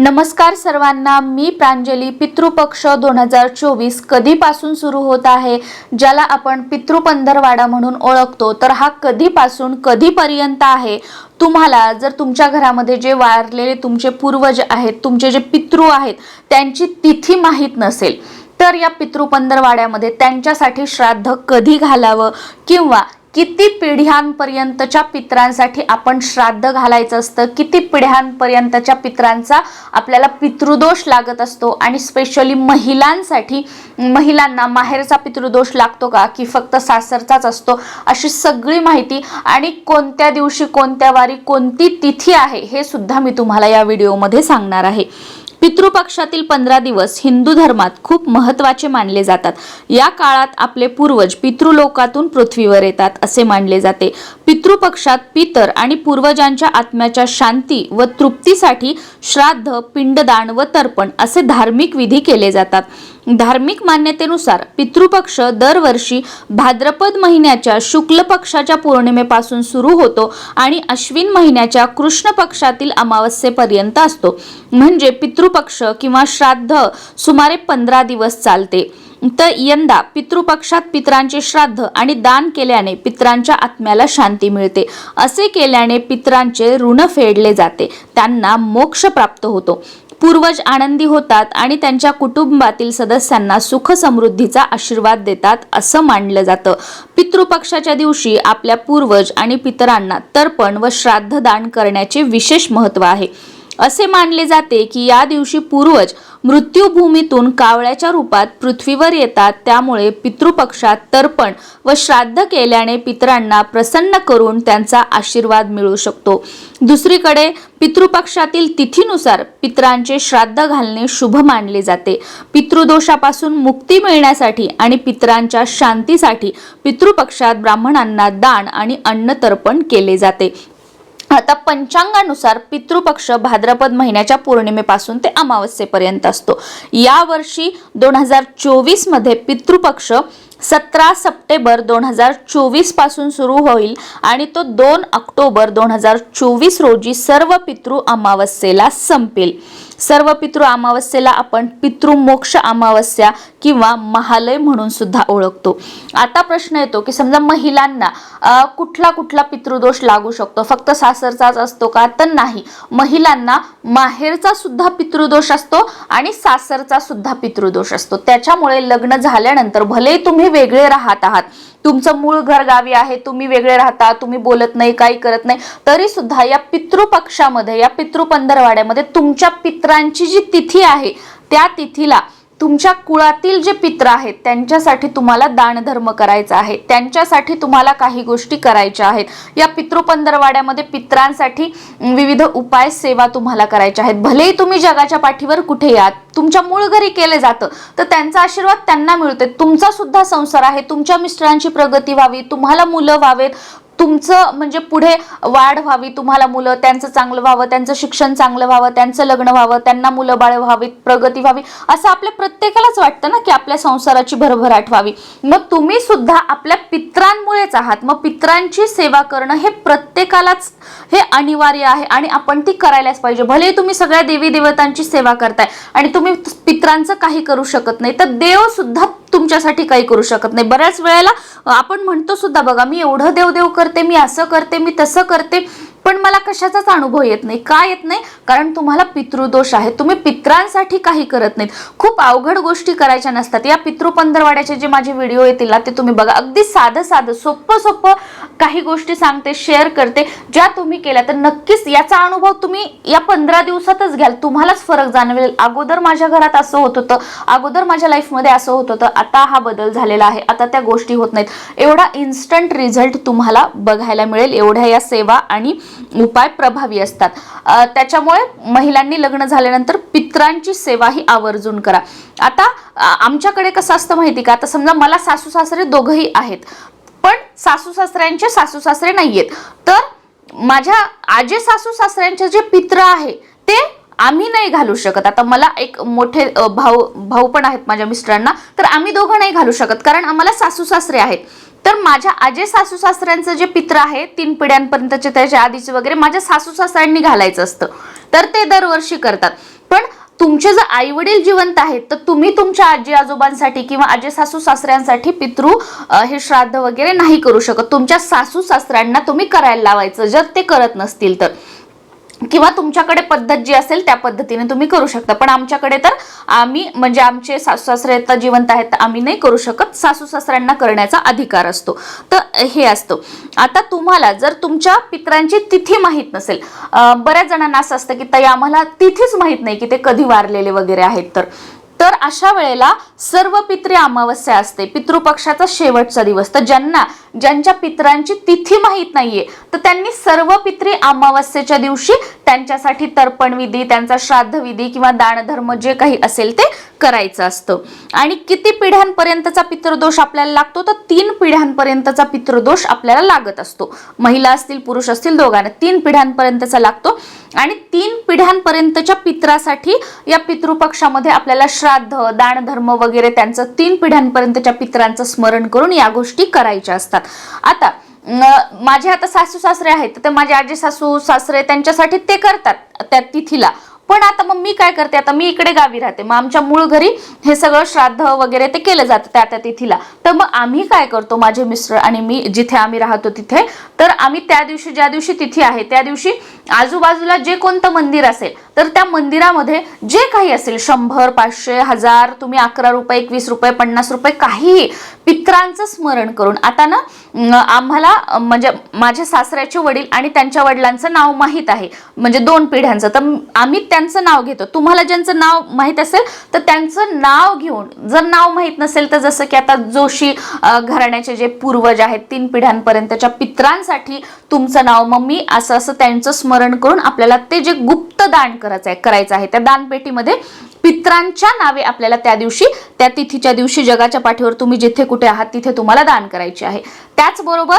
नमस्कार सर्वांना मी प्रांजली पितृपक्ष दोन हजार चोवीस कधीपासून सुरू होत आहे ज्याला आपण पितृपंधरवाडा म्हणून ओळखतो. तर हा कधीपासून कधीपर्यंत आहे? तुम्हाला जर तुमच्या घरामध्ये जे वारलेले तुमचे पूर्वज आहेत तुमचे जे पितृ आहेत त्यांची तिथी माहीत नसेल तर या पितृपंधरवाड्यामध्ये त्यांच्यासाठी श्राद्ध कधी घालावं? किंवा किती पिढ्यांपर्यंतच्या पित्रांसाठी आपण श्राद्ध घालायचं असतं? किती पिढ्यांपर्यंतच्या पित्रांचा आपल्याला पितृदोष लागत असतो? आणि स्पेशली महिलांसाठी महिलांना माहेरचा पितृदोष लागतो का? की फक्त सासरचाच असतो? अशी सगळी माहिती आणि कोणत्या दिवशी कोणत्या वारी कोणती तिथी आहे हे सुद्धा मी तुम्हाला या व्हिडिओमध्ये सांगणार आहे. पितृपक्षातील पंधरा दिवस हिंदू धर्मात खूप महत्त्वाचे मानले जातात. या काळात आपले पूर्वज पितृलोकातून पृथ्वीवर येतात असे मानले जाते. पितृपक्षात पितर आणि पूर्वजांच्या आत्म्याच्या शांती व तृप्तीसाठी श्राद्ध पिंडदान व तर्पण असे धार्मिक विधी केले जातात. धार्मिक मान्यतेनुसार पितृपक्ष दरवर्षी भाद्रपद महिन्याच्या शुक्ल पक्षाच्या पौर्णिमेपासून सुरू होतो आणि अश्विन महिन्याच्या कृष्ण पक्षातील अमावस्येपर्यंत असतो. म्हणजे पितृपक्ष किंवा श्राद्ध सुमारे पंधरा दिवस चालते. तर यंदा पितृपक्षात पित्रांचे श्राद्ध आणि दान केल्याने पित्रांच्या आत्म्याला शांती मिळते. असे केल्याने पित्रांचे ऋण फेडले जाते. त्यांना मोक्ष प्राप्त होतो. पूर्वज आनंदी होतात आणि त्यांच्या कुटुंबातील सदस्यांना सुख समृद्धीचा आशीर्वाद देतात असं मानलं जातं. पितृपक्षाच्या दिवशी आपल्या पूर्वज आणि पितरांना तर्पण व श्राद्ध दान करण्याचे विशेष महत्त्व आहे. असे मानले जाते की या दिवशी पूर्वज मृत्यूभूमीतून कावळ्याच्या रूपात पृथ्वीवर येतात. त्यामुळे पितृपक्षात तर्पण व श्राद्ध केल्याने पितरांना प्रसन्न करून त्यांचा आशीर्वाद मिळू शकतो. दुसरीकडे पितृपक्षातील तिथीनुसार पितरांचे श्राद्ध घालणे शुभ मानले जाते. पितृदोषापासून मुक्ती मिळण्यासाठी आणि पितरांच्या शांतीसाठी पितृपक्षात ब्राह्मणांना दान आणि अन्न तर्पण केले जाते. आता पंचांगानुसार पितृपक्ष भाद्रपद महिन्याच्या पौर्णिमेपासून ते अमावस्येपर्यंत असतो. या वर्षी दोन हजार चोवीसमध्ये पितृपक्ष सतरा सप्टेंबर दोन हजार चोवीसपासून सुरू होईल आणि तो दोन ऑक्टोबर दोन हजार चोवीस रोजी सर्व पितृ अमावस्येला संपेल. सर्व पितृ अमावस्येला आपण पितृमोक्ष अमावस्या किंवा महालय म्हणून सुद्धा ओळखतो. आता प्रश्न येतो की समजा महिलांना कुठला कुठला पितृदोष लागू शकतो? फक्त सासरचाच असतो का? तर नाही. महिलांना माहेरचा सुद्धा पितृदोष असतो आणि सासरचा सुद्धा पितृदोष असतो. त्याच्यामुळे लग्न झाल्यानंतर भले तुम्ही वेगळे राहत आहात. तुमचं मूळ घर गावी आहे तुम्ही वेगळे राहता तुम्ही बोलत नाही काही करत नाही. तरी सुद्धा या पितृपक्षामध्ये या पितृपंधरवाड्यामध्ये तुमच्या पित्रांची जी तिथी आहे त्या तिथीला तुमच्या कुळातील जे पित्र आहेत त्यांच्यासाठी तुम्हाला दानधर्म करायचा आहे. त्यांच्यासाठी तुम्हाला काही गोष्टी करायच्या आहेत. या पितृपंधरवाड्यामध्ये पित्रांसाठी विविध उपाय सेवा तुम्हाला करायच्या आहेत. भलेही तुम्ही जगाच्या पाठीवर कुठे यात तुमच्या मूळ घरी केले जातं. तर त्यांचा आशीर्वाद त्यांना मिळते तुमचा सुद्धा संसार आहे. तुमच्या मिस्टरांची प्रगती व्हावी. तुम्हाला मुलं व्हावेत. तुमचं म्हणजे पुढे वाढ व्हावी. तुम्हाला मुलं त्यांचं चांगलं व्हावं त्यांचं शिक्षण चांगलं व्हावं त्यांचं लग्न व्हावं त्यांना मुलं बाळ व्हावीत प्रगती व्हावी. असं आपल्या प्रत्येकालाच वाटतं ना की आपल्या संसाराची भरभराट व्हावी. मग तुम्ही सुद्धा आपल्या पित्रांमुळेच आहात. मग पित्रांची सेवा करणं हे प्रत्येकालाच हे अनिवार्य आहे आणि आपण ती करायलाच पाहिजे. भले तुम्ही सगळ्या देवी देवतांची सेवा करताय आणि तुम्ही पित्रांचं काही करू शकत नाही तर देव सुद्धा तुमच्यासाठी काही करू शकत नाही. बऱ्याच वेळेला आपण म्हणतो सुद्धा बघा मी एवढं देव देव करते मी असं करते मी तसं करते. पण मला कशाचाच अनुभव येत नाही. का येत नाही? कारण तुम्हाला पितृदोष आहे तुम्ही पित्रांसाठी काही करत नाहीत. खूप अवघड गोष्टी करायच्या नसतात. या पितृपंधरवाड्याचे जे माझे व्हिडिओ येतील ना ते तुम्ही बघा. अगदी साधं साधं सोपं सोपं काही गोष्टी सांगते शेअर करते. ज्या तुम्ही केल्या तर नक्कीच याचा अनुभव तुम्ही या पंधरा दिवसातच घ्याल. तुम्हालाच फरक जाणवेल. अगोदर माझ्या घरात असं होत होतं. अगोदर माझ्या लाईफमध्ये असं होत होतं. आता हा बदल झालेला आहे. आता त्या गोष्टी होत नाहीत. एवढा इन्स्टंट रिझल्ट तुम्हाला बघायला मिळेल. एवढ्या या सेवा आणि उपाय प्रभावी असतात. त्याच्यामुळे महिलांनी लग्न झाल्यानंतर पित्रांची सेवा ही आवर्जून करा. आता आमच्याकडे कसं असतं माहिती का? आता समजा मला सासू सासरे दोघंही आहेत पण सासू सासऱ्यांचे सासू सासरे नाहीयेत. तर माझ्या आजे सासू सासऱ्यांचे जे पित्र आहे ते आम्ही नाही घालू शकत. आता मला एक मोठे भाऊ भाऊ पण आहेत माझ्या मिस्टरांना तर आम्ही दोघं नाही घालू शकत. कारण आम्हाला सासू सासरे आहेत. तर माझ्या आजे सासू सासऱ्यांचं जे पित्र आहे तीन पिढ्यांपर्यंतचे त्याच्या आधीचे वगैरे माझ्या सासू सासऱ्यांनी घालायचं असतं. तर ते दरवर्षी करतात. पण तुमचे जर आई वडील जिवंत आहेत तर तुम्ही तुमच्या आजी आजोबांसाठी किंवा आजी सासू सासऱ्यांसाठी पितृ हे श्राद्ध वगैरे नाही करू शकत. तुमच्या सासू सासऱ्यांना तुम्ही करायला लावायचं. जर ते करत नसतील तर. किंवा तुमच्याकडे पद्धत जी असेल त्या पद्धतीने तुम्ही करू शकता. पण आमच्याकडे तर आम्ही म्हणजे आमचे सासू सासरे तर जिवंत आहेत तर आम्ही नाही करू शकत. सासू सासऱ्यांना करण्याचा अधिकार असतो. तर हे असतो. आता तुम्हाला जर तुमच्या पित्रांची तिथी माहीत नसेल बऱ्याच जणांना असं असतं की ताई आम्हाला तिथीच माहीत नाही की ते कधी वारलेले वगैरे आहेत तर. तर अशा वेळेला सर्व पितृ अमावस्या असते. पितृपक्षाचा शेवटचा दिवस. तर ज्यांना ज्यांच्या पित्रांची तिथी माहीत नाहीये तर त्यांनी सर्व पितृ अमावस्येच्या दिवशी त्यांच्यासाठी तर्पण विधी त्यांचा श्राद्ध विधी किंवा दानधर्म जे काही असेल ते करायचं असतं. आणि किती पिढ्यांपर्यंतचा पितृदोष आपल्याला लागतो? तर तीन पिढ्यांपर्यंतचा पितृदोष आपल्याला लागत असतो. महिला असतील पुरुष असतील दोघांना तीन पिढ्यांपर्यंतचा लागतो. आणि तीन पिढ्यांपर्यंतच्या पित्रासाठी या पितृपक्षामध्ये आपल्याला श्राद्ध दानधर्म वगैरे त्यांचं तीन पिढ्यांपर्यंतच्या पित्रांचं स्मरण करून या गोष्टी करायच्या असतात. आता माझे आता सासू सासरे आहेत. तर माझे आजी सासू सासरे त्यांच्यासाठी ते करतात त्या तिथीला. पण आता मग मी काय करते? आता मी इकडे गावी राहते. मग आमच्या मूळ घरी हे सगळं श्राद्ध वगैरे ते केलं जातं त्या त्या तिथीला. तर मग आम्ही काय करतो? माझे मिस्टर आणि मी जिथे आम्ही राहतो तिथे तर आम्ही त्या दिवशी ज्या दिवशी तिथी आहे त्या दिवशी आजूबाजूला जे कोणतं मंदिर असेल तर त्या मंदिरामध्ये जे काही असेल शंभर पाचशे हजार तुम्ही अकरा रुपये एकवीस रुपये पन्नास रुपये काहीही पित्रांचं स्मरण करून. आता ना आम्हाला म्हणजे माझ्या सासऱ्याचे वडील आणि त्यांच्या वडिलांचं नाव माहीत आहे. म्हणजे दोन पिढ्यांचं. तर आम्ही त्यांचं नाव घेतो. तुम्हाला ज्यांचं नाव माहीत असेल तर त्यांचं नाव घेऊन जर नाव माहीत नसेल तर जसं की आता जोशी घराण्याचे जे पूर्वज आहेत तीन पिढ्यांपर्यंतच्या पित्रांसाठी तुमचं नाव मम्मी असं असं त्यांचं स्मरण करून आपल्याला ते जे गुप्त दान करायचं आहे करायचं आहे. त्या दानपेटीमध्ये पित्रांच्या नावे आपल्याला त्या दिवशी त्या तिथीच्या दिवशी जगाच्या पाठीवर तुम्ही जिथे कुठे आहात तिथे तुम्हाला दान करायचे आहे. त्याचबरोबर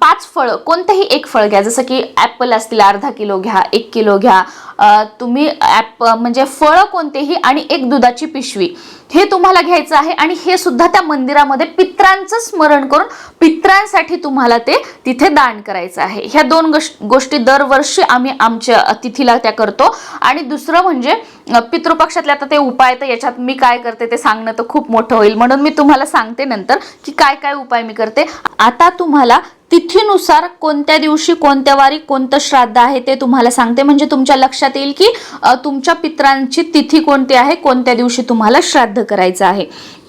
पाच फळं कोणतंही एक फळ घ्या. जसं की ॲपल असतील अर्धा किलो घ्या एक किलो घ्या. तुम्ही ॲप म्हणजे फळं कोणतेही आणि एक दुधाची पिशवी. हे तुम्हाला घ्यायचं आहे आणि हे सुद्धा त्या मंदिरामध्ये पित्रांचं स्मरण करून पित्रांसाठी तुम्हाला ते तिथे दान करायचं आहे. ह्या दोन गोष्- गोष्टी दरवर्षी आम्ही आमच्या तिथीला त्या करतो. आणि दुसरं म्हणजे पितृपक्षातले आता ते उपाय तर याच्यात मी काय करते ते सांगणं तर खूप मोठं होईल. म्हणून मी तुम्हाला सांगते नंतर की काय काय उपाय मी करते. आता तुम्हाला तिथीनुसार कोणत्या दिवशी कोणत्या वारी कोणतं श्राद्ध आहे ते तुम्हाला सांगते. म्हणजे तुमच्या लक्षात येईल की तुमच्या पित्रांची तिथी कोणती आहे कोणत्या दिवशी तुम्हाला श्राद्ध करायचं आहे.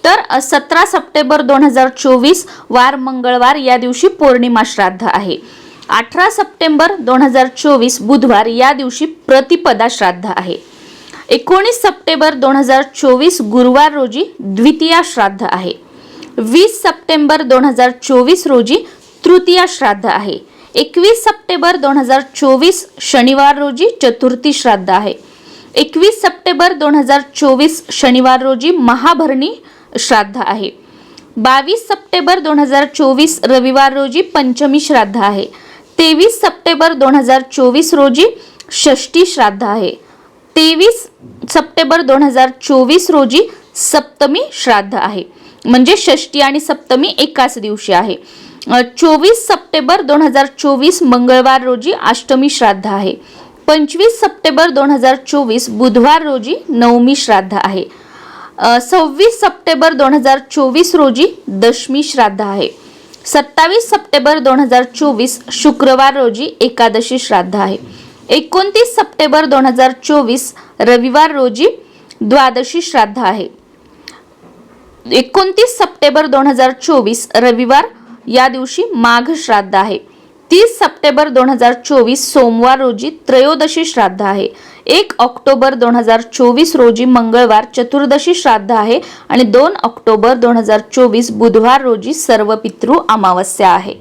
तर सतरा सप्टेंबर दोन हजार चोवीस वार मंगळवार या दिवशी पौर्णिमा श्राद्ध आहे. अठरा सप्टेंबर दोन हजार चोवीस बुधवार या दिवशी प्रतिपदा श्राद्ध आहे. एकोणीस सप्टेंबर दोन हजार चोवीस गुरुवार रोजी द्वितीया श्राद्ध आहे. वीस सप्टेंबर दोन हजार चोवीस रोजी तृतीया श्राद्ध आहे. एकवीस सप्टेंबर दोन हजार चोवीस शनिवार रोजी चतुर्थी श्राद्ध आहे. एकवीस सप्टेंबर दोन हजार चोवीस शनिवार रोजी महाभरणी श्राद्ध आहे. बावीस सप्टेंबर दोन हजार चोवीस रविवार रोजी पंचमी श्राद्ध आहे. तेवीस सप्टेंबर दोन हजार चोवीस रोजी षष्ठी श्राद्ध आहे. तेवीस सप्टेंबर दोन हजार चोवीस रोजी सप्तमी श्राद्ध आहे. म्हणजे षष्टी आणि सप्तमी एकाच दिवशी आहे. चोवीस सप्टेंबर दोन हजार चोवीस मंगळवार रोजी अष्टमी श्राद्ध आहे. पंचवीस सप्टेंबर दोन हजार चोवीस बुधवार रोजी नवमी श्राद्ध आहे. सव्वीस सप्टेंबर दोन हजार चोवीस रोजी दशमी श्राद्ध आहे. सत्तावीस सप्टेंबर दोन हजार चोवीस शुक्रवार रोजी एकादशी श्राद्ध आहे. एकोणतीस सप्टेंबर दोन हजार चोवीस रविवार रोजी द्वादशी श्राद्ध आहे. एकोणतीस सप्टेंबर दोन हजार चोवीस रविवार या दिवशी माघ श्राद्ध आहे. तीस सप्टेंबर दोन हजार चोवीस सोमवार रोजी त्रयोदशी श्राद्ध आहे. एक ऑक्टोबर दोन हजार चोवीस रोजी मंगळवार चतुर्दशी श्राद्ध आहे आणि दोन ऑक्टोबर दोन हजार चोवीस बुधवार रोजी सर्व पितृ अमावस्या आहे.